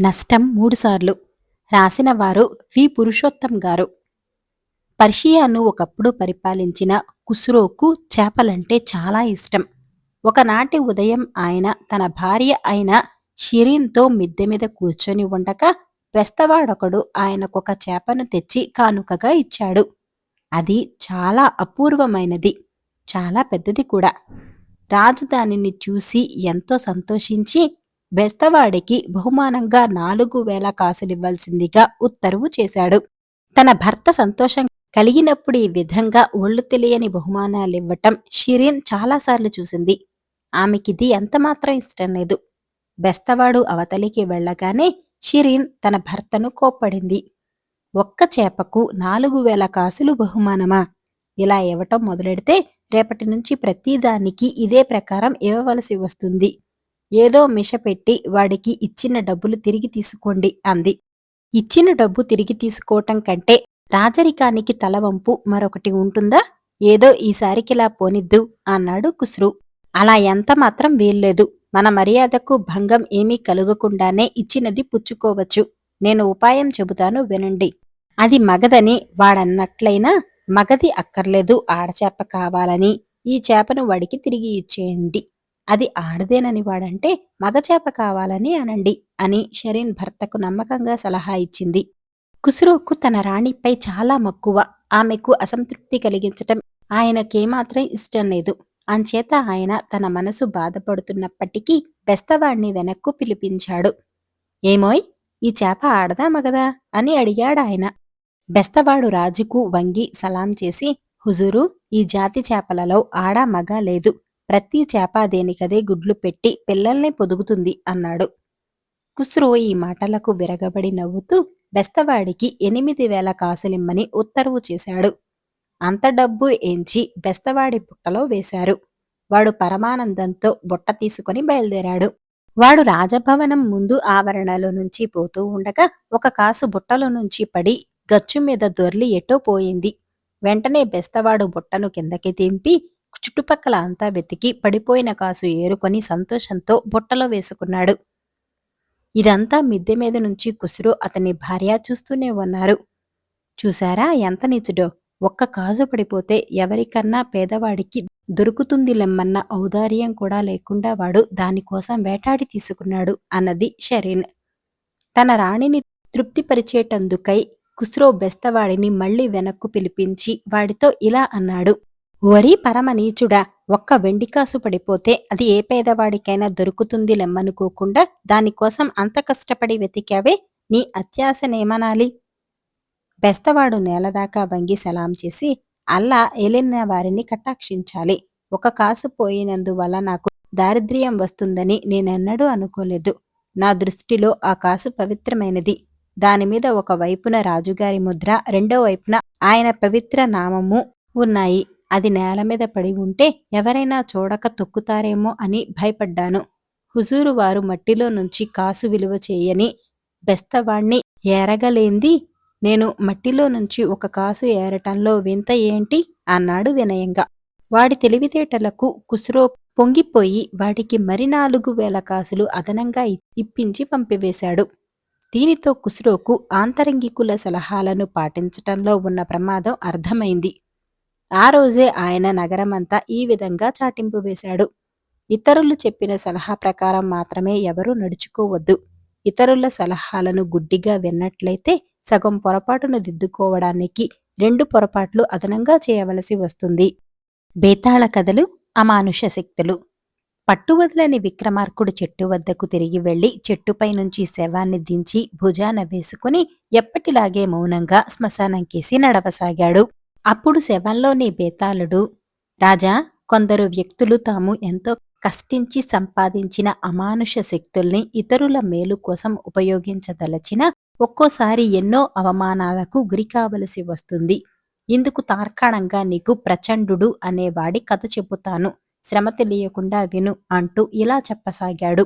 నష్టం మూడుసార్లు. రాసిన వారు వి. పురుషోత్తం గారు. పర్షియాను ఒకప్పుడు పరిపాలించిన కుస్రోకు చేపలంటే చాలా ఇష్టం. ఒకనాటి ఉదయం ఆయన తన భార్య అయిన షిరీన్తో మిద్దె మీద కూర్చొని ఉండగా ప్రస్తవాడొకడు ఆయనకొక చేపను తెచ్చి కానుకగా ఇచ్చాడు. అది చాలా అపూర్వమైనది. చాలా పెద్దది కూడా. రాజు దానిని చూసి ఎంతో సంతోషించి బెస్తవాడికి బహుమానంగా నాలుగు వేల కాసులివ్వాల్సిందిగా ఉత్తర్వు చేశాడు. తన భర్త సంతోషం కలిగినప్పుడు ఈ విధంగా ఒళ్ళు తెలియని బహుమానాలివ్వటం షిరీన్ చాలాసార్లు చూసింది. ఆమెకిది ఎంతమాత్రం ఇష్టం లేదు. బెస్తవాడు అవతలికి వెళ్ళగానే షిరీన్ తన భర్తను కోప్పడింది. ఒక్క చేపకు నాలుగు వేల కాసులు బహుమానమా? ఇలా ఇవ్వటం మొదలెడితే రేపటి నుంచి ప్రతిదానికి ఇదే ప్రకారం ఇవ్వవలసి వస్తుంది. ఏదో మిష పెట్టి వాడికి ఇచ్చిన డబ్బులు తిరిగి తీసుకోండి అంది. ఇచ్చిన డబ్బు తిరిగి తీసుకోవటం కంటే రాజరికానికి తలవంపు మరొకటి ఉంటుందా? ఏదో ఈసారికిలా పోనిద్దు అన్నాడు కుస్రు అలా ఎంత మాత్రం వీల్లేదు. మన మర్యాదకు భంగం ఏమీ కలుగకుండానే ఇచ్చినది పుచ్చుకోవచ్చు. నేను ఉపాయం చెబుతాను వినండి. అది మగదని వాడన్నట్లయినా మగది అక్కర్లేదు ఆడచేప కావాలని ఈ చేపను వాడికి తిరిగి ఇచ్చేయండి. అది ఆడదేనని వాడంటే మగచేప కావాలని అనండి అని షరీన్ భర్తకు నమ్మకంగా సలహా ఇచ్చింది. కుసురోకు తన రాణిపై చాలా మక్కువ. ఆమెకు అసంతృప్తి కలిగించటం ఆయనకేమాత్రం ఇష్టం లేదు. అంచేత ఆయన తన మనసు బాధపడుతున్నప్పటికీ బెస్తవాణ్ణి వెనక్కు పిలిపించాడు. ఏమోయ్ ఈ చేప ఆడదా మగదా? అని అడిగాడాయన బెస్తవాడు రాజుకు వంగి సలాం చేసి హుజూరు ఈ జాతి చేపలలో ఆడ మగ లేదు. ప్రతి చేప దేనికదే గుడ్లు పెట్టి పిల్లల్ని పొదుగుతుంది అన్నాడు. కుస్రో ఈ మాటలకు విరగబడి నవ్వుతూ బెస్తవాడికి ఎనిమిది వేల కాసులిమ్మని ఉత్తర్వు చేశాడు. అంత డబ్బు ఎంచి బెస్తవాడి బుట్టలో వేశారు. వాడు పరమానందంతో బుట్ట తీసుకుని బయలుదేరాడు. వాడు రాజభవనం ముందు ఆవరణలో నుంచి పోతూ ఉండగా ఒక కాసు బుట్టలో నుంచి పడి గచ్చు మీద దొర్లి ఎటో పోయింది. వెంటనే బెస్తవాడు బుట్టను కిందకి దింపి చుట్టుపక్కల అంతా వెతికి పడిపోయిన కాసు ఏరుకొని సంతోషంతో బుట్టలో వేసుకున్నాడు. ఇదంతా మిద్దె మీద నుంచి కుసురు అతని భార్య చూస్తూనే ఉన్నారు. చూశారా? ఎంత నిచుడో! ఒక్క కాజు పడిపోతే ఎవరికన్నా పేదవాడికి దొరుకుతుంది లెమ్మన్న ఔదార్యం కూడా లేకుండా వాడు దానికోసం వేటాడి తీసుకున్నాడు అన్నది షరీన్. తన రాణిని తృప్తిపరిచేటందుకై కుస్రో బెస్తవాడిని మళ్ళీ వెనక్కు పిలిపించి వాడితో ఇలా అన్నాడు. వరి పరమ నీచుడా ఒక్క వెండికాసు పడిపోతే అది ఏ పేదవాడికైనా దొరుకుతుంది లెమ్మనుకోకుండా దానికోసం అంత కష్టపడి వెతికావే నీ అత్యాశనేమనాలి? బెస్తవాడు నేలదాకా వంగి సలాం చేసి అల్లా ఏలిన వారిని కటాక్షించాలి. ఒక కాసు పోయినందువల్ల నాకు దారిద్ర్యం వస్తుందని నేనెన్నడూ అనుకోలేదు. నా దృష్టిలో ఆ కాసు పవిత్రమైనది. దానిమీద ఒక వైపున రాజుగారి ముద్ర రెండో వైపున ఆయన పవిత్ర నామము ఉన్నాయి. అది నేల మీద పడి ఉంటే ఎవరైనా చూడక తొక్కుతారేమో అని భయపడ్డాను. హుజూరు వారు మట్టిలో నుంచి కాసు విలువ చేయని బెస్తవాణ్ణి ఏరగలేంది? నేను మట్టిలో నుంచి ఒక కాసు ఏరటంలో వింత ఏంటి? అన్నాడు వినయంగా. వాడి తెలివితేటలకు కుస్రో పొంగిపోయి వాడికి మరి నాలుగు వేల కాసులు అదనంగా ఇప్పించి పంపివేశాడు. దీనితో కుస్రోకు ఆంతరంగికుల సలహాలను పాటించటంలో ఉన్న ప్రమాదం అర్థమైంది. ఆ రోజే ఆయన నగరమంతా ఈ విధంగా చాటింపు వేశాడు. ఇతరులు చెప్పిన సలహా ప్రకారం మాత్రమే ఎవరూ నడుచుకోవద్దు. ఇతరుల సలహాలను గుడ్డిగా విన్నట్లయితే సగం పొరపాటును దిద్దుకోవడానికి రెండు పొరపాట్లు అదనంగా చేయవలసి వస్తుంది. బేతాళ కథలు అమానుష శక్తులు. పట్టువదలని విక్రమార్కుడు చెట్టు వద్దకు తిరిగి వెళ్ళి చెట్టుపై నుంచి శవాన్ని దించి భుజాన వేసుకుని ఎప్పటిలాగే మౌనంగా శ్మశానంకేసి నడవసాగాడు. అప్పుడు శవంలోని బేతాళుడు రాజా కొందరు వ్యక్తులు తాము ఎంతో కష్టించి సంపాదించిన అమానుష శక్తుల్ని ఇతరుల మేలు కోసం ఉపయోగించదలచిన ఒక్కోసారి ఎన్నో అవమానాలకు గురి కావలసి వస్తుంది. ఇందుకు తార్కాణంగా నీకు ప్రచండు అనేవాడి కథ చెబుతాను. శ్రమ తెలియకుండా విను అంటూ ఇలా చెప్పసాగాడు.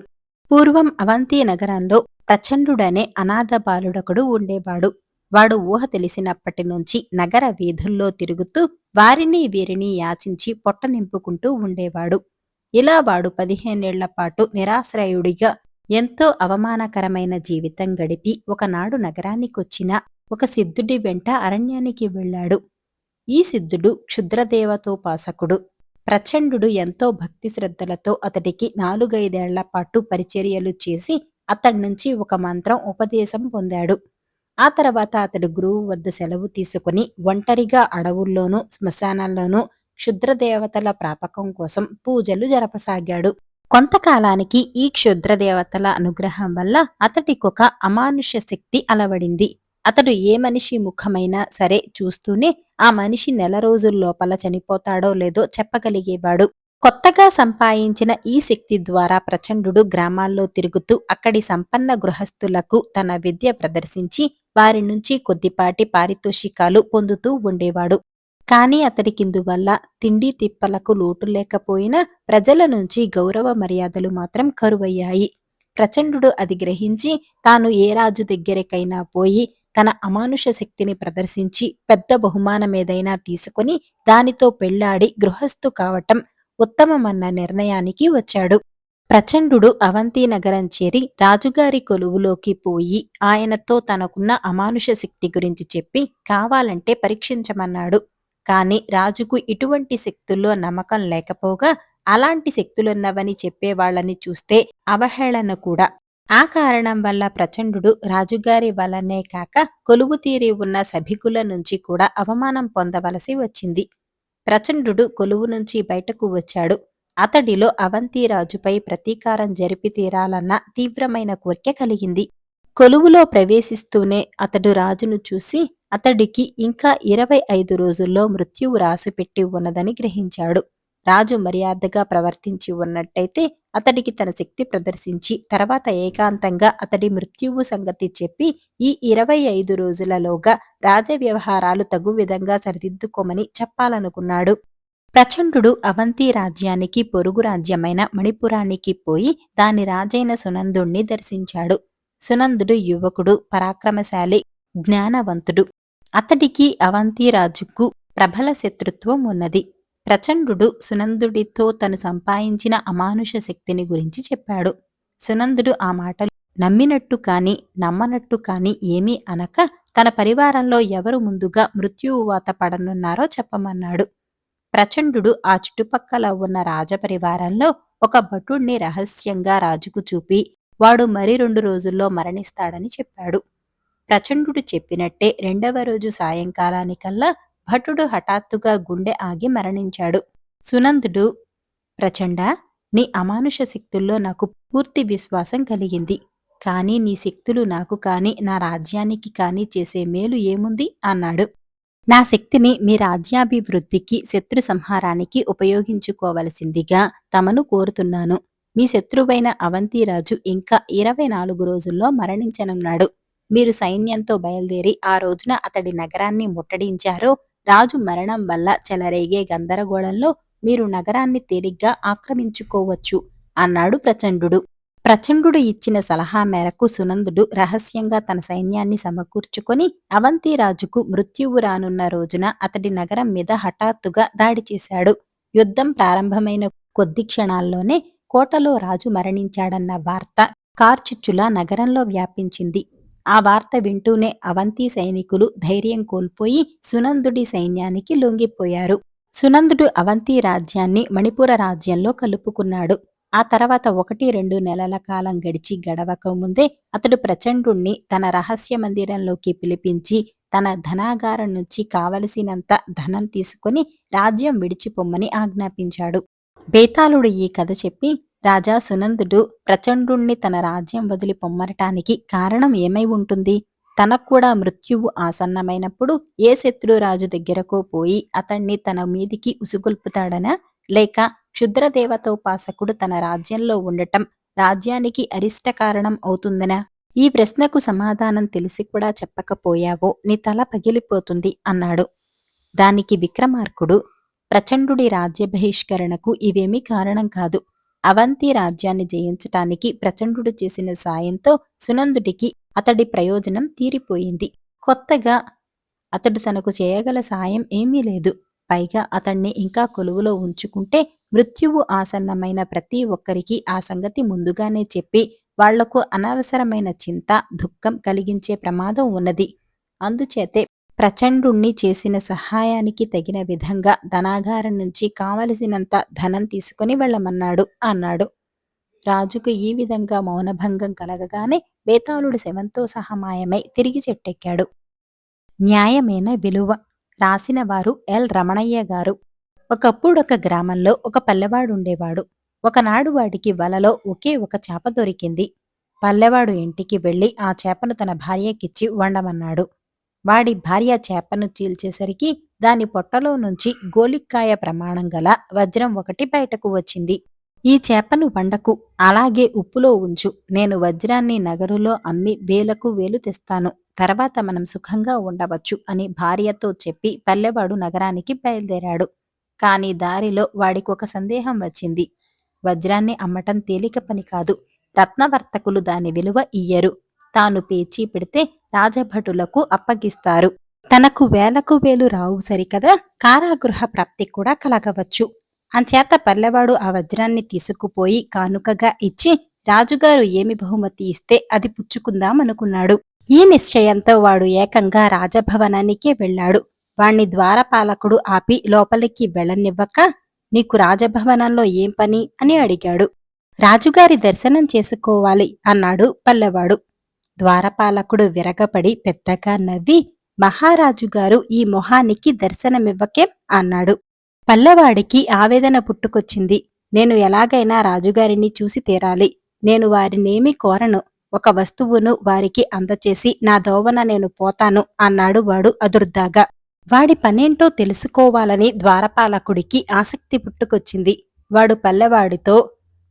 పూర్వం అవంతి నగరంలో ప్రచండుడనే అనాథ బాలుడకుడు ఉండేవాడు. వాడు ఊహ తెలిసినప్పటి నుంచి నగర వీధుల్లో తిరుగుతూ వారిని వీరిని యాచించి పొట్ట నింపుకుంటూ ఉండేవాడు. ఇలా వాడు పదిహేనేళ్ళ పాటు నిరాశ్రయుడిగా ఎంతో అవమానకరమైన జీవితం గడిపి ఒకనాడు నగరానికొచ్చిన ఒక సిద్ధుడి వెంట అరణ్యానికి వెళ్ళాడు. ఈ సిద్ధుడు క్షుద్రదేవతోపాసకుడు ప్రచండుడు ఎంతో భక్తి శ్రద్ధలతో అతడికి నాలుగైదేళ్ళ పాటు పరిచర్యలు చేసి అతడి నుంచి ఒక మంత్రం ఉపదేశం పొందాడు. ఆ తర్వాత అతడు గురువు వద్ద సెలవు తీసుకుని ఒంటరిగా అడవుల్లోనూ శ్మశానాల్లోనూ క్షుద్రదేవతల ప్రాపకం కోసం పూజలు జరపసాగాడు. కొంతకాలానికి ఈ క్షుద్రదేవతల అనుగ్రహం వల్ల అతడికొక అమానుష్య శక్తి అలవడింది. అతడు ఏ మనిషి ముఖమైనా సరే చూస్తూనే ఆ మనిషి నెల రోజుల లోపల చనిపోతాడో లేదో చెప్పగలిగేవాడు. కొత్తగా సంపాదించిన ఈ శక్తి ద్వారా ప్రచండు గ్రామాల్లో తిరుగుతూ అక్కడి సంపన్న గృహస్థులకు తన విద్య ప్రదర్శించి వారి నుంచి కొద్దిపాటి పారితోషికాలు పొందుతూ ఉండేవాడు. కాని అతడికిందువల్ల తిండి తిప్పలకు లోటు లేకపోయినా ప్రజల నుంచి గౌరవ మర్యాదలు మాత్రం కరువయ్యాయి. ప్రచండు అది గ్రహించి తాను ఏ రాజు దగ్గరికైనా పోయి తన అమానుష శక్తిని ప్రదర్శించి పెద్ద బహుమానమేదైనా తీసుకుని దానితో పెళ్ళాడి గృహస్థు కావటం ఉత్తమమన్న నిర్ణయానికి వచ్చాడు. ప్రచండు అవంతి నగరం చేరి రాజుగారి కొలువులోకి పోయి ఆయనతో తనకున్న అమానుష శక్తి గురించి చెప్పి కావాలంటే పరీక్షించమన్నాడు. కాని రాజుకు ఇటువంటి శక్తుల్లో నమ్మకం లేకపోగా అలాంటి శక్తులున్నవని చెప్పేవాళ్ళని చూస్తే అవహేళన కూడా. ఆ కారణం వల్ల ప్రచండు రాజుగారి వలనే కాక కొలువు తీరి ఉన్న సభికుల నుంచి కూడా అవమానం పొందవలసి వచ్చింది. ప్రచండుడు కొలువు నుంచి బయటకు వచ్చాడు. అతడిలో అవంతిరాజుపై ప్రతీకారం జరిపి తీరాలన్న తీవ్రమైన కోరిక కలిగింది. కొలువులో ప్రవేశిస్తూనే అతడు రాజును చూసి అతడికి ఇంకా ఇరవై ఐదు రోజుల్లో మృత్యువు రాసిపెట్టి ఉన్నదని గ్రహించాడు. రాజు మర్యాదగా ప్రవర్తించి ఉన్నట్టయితే అతడికి తన శక్తి ప్రదర్శించి తర్వాత ఏకాంతంగా అతడి మృత్యువు సంగతి చెప్పి ఈ ఇరవై ఐదు రోజులలోగా రాజ వ్యవహారాలు తగు విధంగా సరిదిద్దుకోమని చెప్పాలనుకున్నాడు. ప్రచండు అవంతి రాజ్యానికి పొరుగు రాజ్యమైన మణిపురానికి పోయి దాని రాజైన సునందుణ్ణి దర్శించాడు. సునందుడు యువకుడు పరాక్రమశాలి జ్ఞానవంతుడు. అతడికి అవంతి రాజుకు ప్రబల శత్రుత్వం ఉన్నది. ప్రచండు సునందుడితో తను సంపాదించిన అమానుష శక్తిని గురించి చెప్పాడు. సునందుడు ఆ మాటలు నమ్మినట్టు కాని నమ్మనట్టు కాని ఏమీ అనక తన పరివారంలో ఎవరు ముందుగా మృత్యువాత పడనున్నారో చెప్పమన్నాడు. ప్రచండు ఆ చుట్టుపక్కల ఉన్న రాజపరివారంలో ఒక భటుణ్ణి రహస్యంగా రాజుకు చూపి వాడు మరి రెండు రోజుల్లో మరణిస్తాడని చెప్పాడు. ప్రచండు చెప్పినట్టే రెండవ రోజు సాయంకాలానికల్లా భటుడు హఠాత్తుగా గుండె ఆగి మరణించాడు. సునందుడు ప్రచండ నీ అమానుష శక్తుల్లో నాకు పూర్తి విశ్వాసం కలిగింది. కానీ నీ శక్తులు నాకు కాని నా రాజ్యానికి కాని చేసే మేలు ఏముంది? అన్నాడు. నా శక్తిని మీ రాజ్యాభివృద్ధికి శత్రు సంహారానికి ఉపయోగించుకోవలసిందిగా తమను కోరుతున్నాను. మీ శత్రువైన అవంతిరాజు ఇంకా ఇరవై నాలుగు రోజుల్లో మరణించనున్నాడు. మీరు సైన్యంతో బయలుదేరి ఆ రోజున అతడి నగరాన్ని ముట్టడించారో రాజు మరణం వల్ల చెలరేగే గందరగోళంలో మీరు నగరాన్ని తేలిగ్గా ఆక్రమించుకోవచ్చు అన్నాడు ప్రచండు ప్రచండు ఇచ్చిన సలహా మేరకు సునందుడు రహస్యంగా తన సైన్యాన్ని సమకూర్చుకొని అవంతిరాజుకు మృత్యువు రానున్న రోజున అతడి నగరం మీద హఠాత్తుగా దాడి చేశాడు. యుద్ధం ప్రారంభమైన కొద్ది క్షణాల్లోనే కోటలో రాజు మరణించాడన్న వార్త కార్చిచ్చులా నగరంలో వ్యాపించింది. ఆ వార్త వింటూనే అవంతి సైనికులు ధైర్యం కోల్పోయి సునందుడి సైన్యానికి లొంగిపోయారు. సునందుడు అవంతి రాజ్యాన్ని మణిపుర రాజ్యంలో కలుపుకున్నాడు. ఆ తర్వాత ఒకటి రెండు నెలల కాలం గడిచి గడవక ముందే అతడు ప్రచండుణ్ణి తన రహస్య మందిరంలోకి పిలిపించి తన ధనాగారం నుంచి కావలసినంత ధనం తీసుకుని రాజ్యం విడిచిపొమ్మని ఆజ్ఞాపించాడు. బేతాళుడు ఈ కథ చెప్పి రాజా సునందుడు ప్రచండుణ్ణి తన రాజ్యం వదిలి పొమ్మరటానికి కారణం ఏమై ఉంటుంది? తనకు కూడా మృత్యువు ఆసన్నమైనప్పుడు ఏ శత్రురాజు దగ్గరకు పోయి అతణ్ణి తన మీదికి ఉసుగొల్పుతాడనా? లేక క్షుద్రదేవతోపాసకుడు తన రాజ్యంలో ఉండటం రాజ్యానికి అరిష్ట కారణం అవుతుందనా? ఈ ప్రశ్నకు సమాధానం తెలిసి కూడా చెప్పకపోయావో నీ తల పగిలిపోతుంది అన్నాడు. దానికి విక్రమార్కుడు ప్రచండుడి రాజ్య బహిష్కరణకు ఇవేమీ కారణం కాదు. అవంతి రాజ్యాన్ని జయించటానికి ప్రచండు చేసిన సాయంతో సునందుడికి అతడి ప్రయోజనం తీరిపోయింది. కొత్తగా అతడు తనకు చేయగల సాయం ఏమీ లేదు. పైగా అతన్ని ఇంకా కొలువులో ఉంచుకుంటే మృత్యువు ఆసన్నమైన ప్రతి ఒక్కరికి ఆ సంగతి ముందుగానే చెప్పి వాళ్ళకు అనవసరమైన చింత దుఃఖం కలిగించే ప్రమాదం ఉన్నది. అందుచేతే ప్రచండుణ్ణి చేసిన సహాయానికి తగిన విధంగా ధనాగారం నుంచి కావలసినంత ధనం తీసుకుని వెళ్ళమన్నాడు అన్నాడు. రాజుకు ఈ విధంగా మౌనభంగం కలగగానే బేతాళుడు శవంతో సహా మాయమై తిరిగి చెట్టెక్కాడు. న్యాయమైన విలువ రాసిన వారు ఎల్. రమణయ్య గారు. ఒకప్పుడొక గ్రామంలో ఒక పల్లెవాడుండేవాడు. ఒకనాడు వాడికి వలలో ఒకే ఒక చేప దొరికింది. పల్లెవాడు ఇంటికి వెళ్ళి ఆ చేపను తన భార్యకిచ్చి వండమన్నాడు. వాడి భార్య చేపను చీల్చేసరికి దాని పొట్టలో నుంచి గోలిక్కాయ ప్రమాణం గల వజ్రం ఒకటి బయటకు వచ్చింది. ఈ చేపను వండకు అలాగే ఉప్పులో ఉంచు. నేను వజ్రాన్ని నగరులో అమ్మి వేలకు వేలు తెస్తాను. తర్వాత మనం సుఖంగా ఉండవచ్చు అని భార్యతో చెప్పి పల్లెవాడు నగరానికి బయలుదేరాడు. కాని దారిలో వాడికి ఒక సందేహం వచ్చింది. వజ్రాన్ని అమ్మటం తేలిక పని కాదు. రత్నవర్తకులు దాని విలువ ఇయ్యరు. తాను పేచీ పెడితే రాజభటులకు అప్పగిస్తారు. తనకు వేలకు వేలు రావు సరికదా? కారాగృహ ప్రాప్తి కూడా కలగవచ్చు. అంచేత పల్లెవాడు ఆ వజ్రాన్ని తీసుకుపోయి కానుకగా ఇచ్చి రాజుగారు ఏమి బహుమతి ఇస్తే అది పుచ్చుకుందామనుకున్నాడు. ఈ నిశ్చయంతో వాడు ఏకంగా రాజభవనానికే వెళ్ళాడు. వాణ్ణి ద్వారపాలకుడు ఆపి లోపలికి వెళ్ళనివ్వక నీకు రాజభవనంలో ఏం పని? అని అడిగాడు. రాజుగారి దర్శనం చేసుకోవాలి అన్నాడు పల్లెవాడు. ద్వారపాలకుడు విరగపడి పెద్దగా నవ్వి మహారాజుగారు ఈ మొహానికి దర్శనమివ్వకేం అన్నాడు. పల్లెవాడికి ఆవేదన పుట్టుకొచ్చింది. నేను ఎలాగైనా రాజుగారిని చూసి తీరాలి. నేను వారినేమీ కోరను. ఒక వస్తువును వారికి అందచేసి నా దోవన నేను పోతాను అన్నాడు వాడు అదుర్దాగా. వాడి పనేంటో తెలుసుకోవాలని ద్వారపాలకుడికి ఆసక్తి పుట్టుకొచ్చింది. వాడు పల్లెవాడితో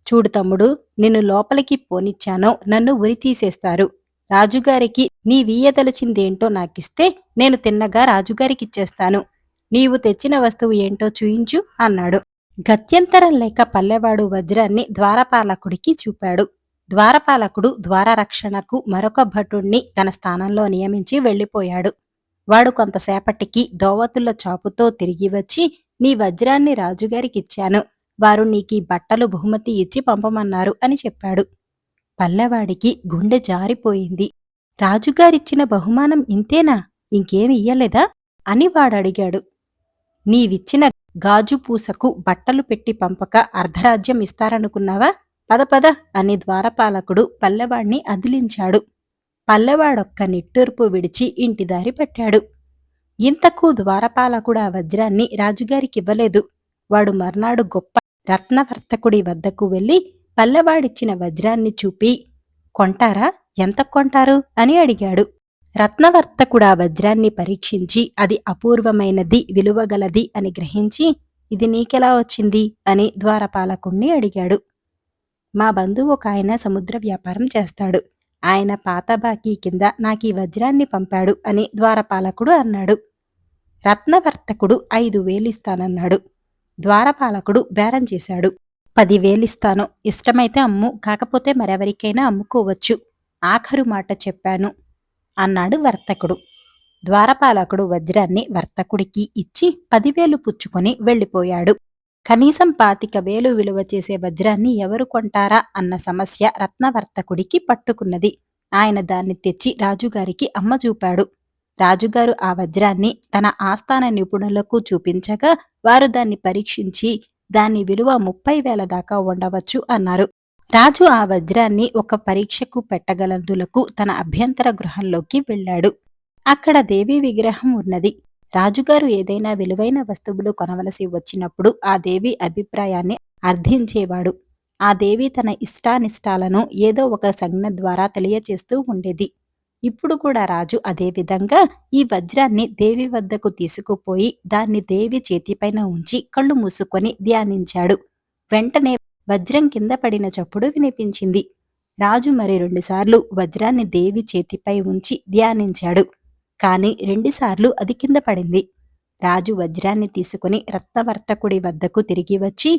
చూడు తమ్ముడు నిన్ను లోపలికి పోనిచ్చానో. నన్ను ఉరి తీసేస్తారు. రాజుగారికి నీ వీయదలిచిందేంటో నాకిస్తే నేను తిన్నగా రాజుగారికిచ్చేస్తాను. నీవు తెచ్చిన వస్తువు ఏంటో చూయించు అన్నాడు. గత్యంతరం లేక పల్లెవాడు వజ్రాన్ని ద్వారపాలకుడికి చూపాడు. ద్వారపాలకుడు ద్వారరక్షణకు మరొక భటుణ్ణి తన స్థానంలో నియమించి వెళ్ళిపోయాడు. వాడు కొంతసేపటికి దోవతుల చాపుతో తిరిగి వచ్చి నీ వజ్రాన్ని రాజుగారికిచ్చాను. వారు నీకీ బట్టలు బహుమతి ఇచ్చి పంపమన్నారు అని చెప్పాడు. పల్లెవాడికి గుండె జారిపోయింది. రాజుగారిచ్చిన బహుమానం ఇంతేనా? ఇంకేమి ఇయ్యలేదా? అని వాడడిగాడు. నీవిచ్చిన గాజు పూసకు బట్టలు పెట్టి పంపక అర్ధరాజ్యం ఇస్తారనుకున్నావా? పద పద అని ద్వారపాలకుడు పల్లెవాడిని అదిలించాడు. పల్లెవాడొక్క నిట్టూర్పు విడిచి ఇంటి దారి పట్టాడు. ఇంతకు ద్వారపాలకుడు ఆ వజ్రాన్ని రాజుగారికివ్వలేదు. వాడు మర్నాడు గొప్ప రత్నవర్తకుడి వద్దకు వెళ్ళి పల్లెవాడిచ్చిన వజ్రాన్ని చూపి కొంటారా? ఎంత కొంటారు? అని అడిగాడు. రత్నవర్తకుడా వజ్రాన్ని పరీక్షించి అది అపూర్వమైనది విలువగలది అని గ్రహించి ఇది నీకెలా వచ్చింది? అని ద్వారపాలకుణ్ణి అడిగాడు. మా బంధువు ఒక ఆయన సముద్ర వ్యాపారం చేస్తాడు. ఆయన పాత బాకీ కింద నాకీ వజ్రాన్ని పంపాడు అని ద్వారపాలకుడు అన్నాడు. రత్నవర్తకుడు ఐదు వేలిస్తానన్నాడు. ద్వారపాలకుడు బేరం చేశాడు. పదివేలిస్తాను. ఇష్టమైతే అమ్ము కాకపోతే మరెవరికైనా అమ్ముకోవచ్చు. ఆఖరు మాట చెప్పాను. అన్నాడు వర్తకుడు. ద్వారపాలకుడు వజ్రాన్ని వర్తకుడికి ఇచ్చి పదివేలు పుచ్చుకొని వెళ్ళిపోయాడు. కనీసం పాతిక వేలు విలువ చేసే వజ్రాన్ని ఎవరు కొంటారా అన్న సమస్య రత్నవర్తకుడికి పట్టుకున్నది. ఆయన దాన్ని తెచ్చి రాజుగారికి అమ్మ చూపాడు రాజుగారు ఆ వజ్రాన్ని తన ఆస్థాన నిపుణులకు చూపించగా వారు దాన్ని పరీక్షించి దాని విలువ ముప్పై వేల దాకా ఉండవచ్చు అన్నారు. రాజు ఆ వజ్రాన్ని ఒక పరీక్షకు పెట్టగలందులకు తన అభ్యంతర గృహంలోకి వెళ్ళాడు. అక్కడ దేవి విగ్రహం ఉన్నది. రాజుగారు ఏదైనా విలువైన వస్తువులు కొనవలసి వచ్చినప్పుడు ఆ దేవి అభిప్రాయాన్ని అర్థించేవాడు. ఆ దేవి తన ఇష్టానిష్టాలను ఏదో ఒక సంజ్ఞ ద్వారా తెలియచేస్తూ ఉండేది. ఇప్పుడు కూడా రాజు అదే విధంగా ఈ వజ్రాన్ని దేవి వద్దకు తీసుకుపోయి దాన్ని దేవి చేతిపైన ఉంచి కళ్ళు మూసుకొని ధ్యానించాడు. వెంటనే వజ్రం కింద పడిన చప్పుడు వినిపించింది. రాజు మరి రెండుసార్లు వజ్రాన్ని దేవి చేతిపై ఉంచి ధ్యానించాడు. కాని రెండుసార్లు అది కింద పడింది. రాజు వజ్రాన్ని తీసుకుని రత్నవర్తకుడి వద్దకు తిరిగి వచ్చి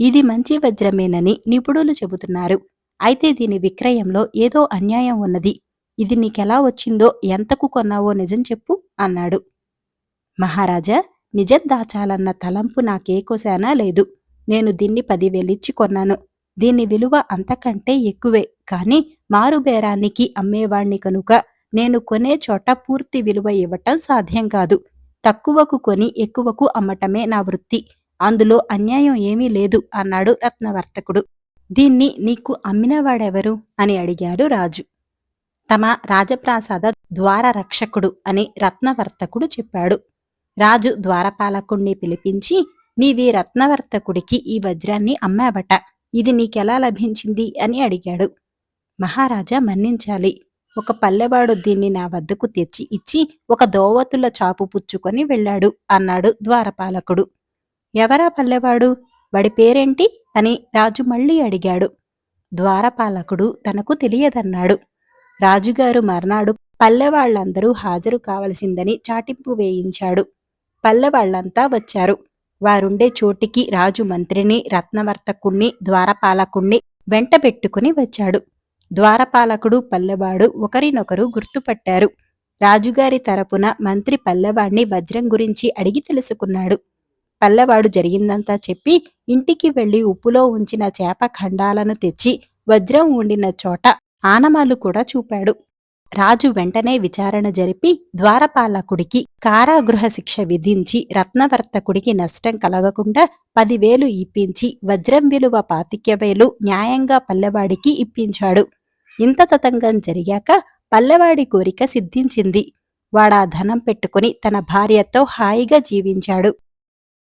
ఇది మంచి వజ్రమేనని నిపుణులు చెబుతున్నారు. అయితే దీని విక్రయంలో ఏదో అన్యాయం ఉన్నది. ఇది నీకెలా వచ్చిందో ఎంతకు కొన్నావో నిజం చెప్పు అన్నాడు. మహారాజా నిజం దాచాలన్న తలంపు నాకేకోశానా లేదు. నేను దీన్ని పదివేలిచ్చి కొన్నాను. దీని విలువ అంతకంటే ఎక్కువే కాని మారుబేరానికి అమ్మేవాణ్ణి కనుక నేను కొనే చోట పూర్తి విలువ ఇవ్వటం సాధ్యం కాదు. తక్కువకు కొని ఎక్కువకు అమ్మటమే నా వృత్తి. అందులో అన్యాయం ఏమీ లేదు అన్నాడు రత్నవర్తకుడు. దీన్ని నీకు అమ్మినవాడెవరు? అని అడిగారు రాజు. తమ రాజప్రాసాద ద్వార రక్షకుడు అని రత్నవర్తకుడు చెప్పాడు. రాజు ద్వారపాలకుణ్ణి పిలిపించి నీవి రత్నవర్తకుడికి ఈ వజ్రాన్ని అమ్మావట. ఇది నీకెలా లభించింది? అని అడిగాడు. మహారాజా మన్నించాలి. ఒక పల్లెవాడు దీన్ని నా వద్దకు తెచ్చి ఇచ్చి ఒక దోవతుల చాపు పుచ్చుకొని వెళ్ళాడు అన్నాడు ద్వారపాలకుడు. ఎవరా పల్లెవాడు? వాడి పేరేంటి? అని రాజు మళ్ళీ అడిగాడు. ద్వారపాలకుడు తనకు తెలియదన్నాడు. రాజుగారు మర్నాడు పల్లెవాళ్ళందరూ హాజరు కావలసిందని చాటింపు వేయించాడు. పల్లెవాళ్ళంతా వచ్చారు. వారుండే చోటికి రాజు మంత్రిని రత్నవర్తకుణ్ణి ద్వారపాలకుణ్ణి వెంటబెట్టుకుని వచ్చాడు. ద్వారపాలకుడు పల్లెవాడు ఒకరినొకరు గుర్తుపట్టారు. రాజుగారి తరపున మంత్రి పల్లెవాణ్ణి వజ్రం గురించి అడిగి తెలుసుకున్నాడు. పల్లెవాడు జరిగిందంతా చెప్పి ఇంటికి వెళ్ళి ఉప్పులో ఉంచిన చేప ఖండాలను తెచ్చి వజ్రం ఉండిన చోట ఆనమాలు కూడా చూపాడు. రాజు వెంటనే విచారణ జరిపి ద్వారపాలకుడికి కారాగృహ శిక్ష విధించి రత్నవర్తకుడికి నష్టం కలగకుండా పదివేలు ఇప్పించి వజ్రం విలువ పాతిక్యవేలు న్యాయంగా పల్లెవాడికి ఇప్పించాడు. ఇంత తతంగం జరిగాక పల్లెవాడి కోరిక సిద్ధించింది. వాడా ధనం పెట్టుకుని తన భార్యతో హాయిగా జీవించాడు.